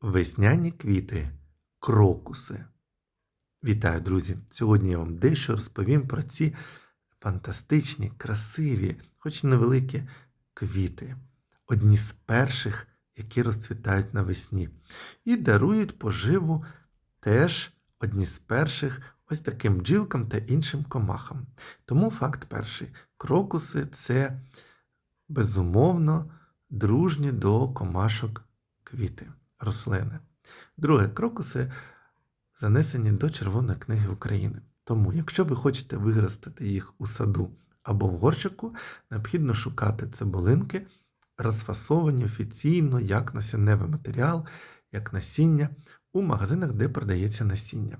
Весняні квіти, крокуси. Вітаю, друзі! Сьогодні я вам дещо розповім про ці фантастичні, красиві, хоч і невеликі квіти. Одні з перших, які розцвітають навесні, і дарують поживу теж одні з перших ось таким бджілкам та іншим комахам. Тому факт перший: крокуси це безумовно дружні до комашок квіти, рослини. Друге, крокуси занесені до Червоної книги України. Тому, якщо ви хочете виростити їх у саду або в горщику, необхідно шукати цибулинки, розфасовані офіційно як насінневий матеріал, як насіння у магазинах, де продається насіння.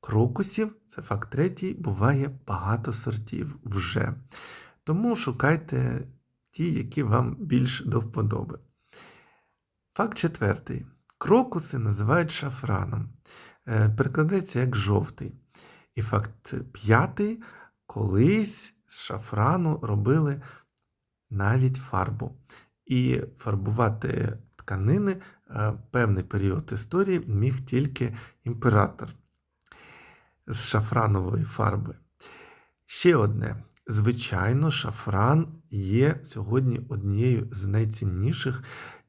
Крокусів, це факт третій, буває багато сортів вже. Тому шукайте ті, які вам більш до вподоби. Факт четвертий. Крокуси називають шафраном. Е, Перекладається як жовтий. І факт п'ятий, колись з шафрану робили навіть фарбу. І фарбувати тканини е, певний період історії міг тільки імператор з шафранової фарби. Ще одне. Звичайно, шафран є сьогодні однією з найцінніших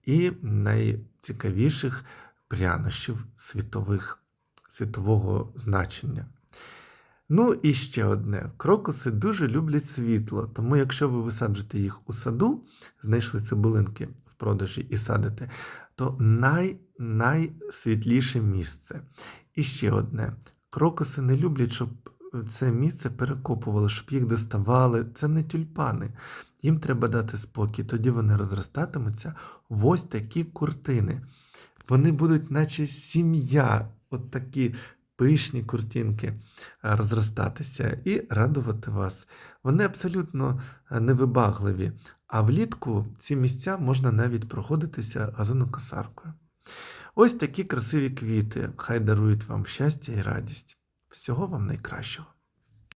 і найцікавіших прянощів світових, світового значення. Ну і ще одне. Крокуси дуже люблять світло, тому якщо ви висаджуєте їх у саду, знайшли цибулинки в продажі і садите, то най, найсвітліше місце. І ще одне. Крокуси не люблять, щоб це місце перекопували, щоб їх доставали. Це не тюльпани. Їм треба дати спокій, тоді вони розростатимуться ось такі куртини. Вони будуть, наче сім'я, от такі пишні куртинки розростатися і радувати вас. Вони абсолютно невибагливі. А влітку ці місця можна навіть проходитися газонокосаркою. Ось такі красиві квіти. Хай дарують вам щастя і радість. Всього вам найкращого.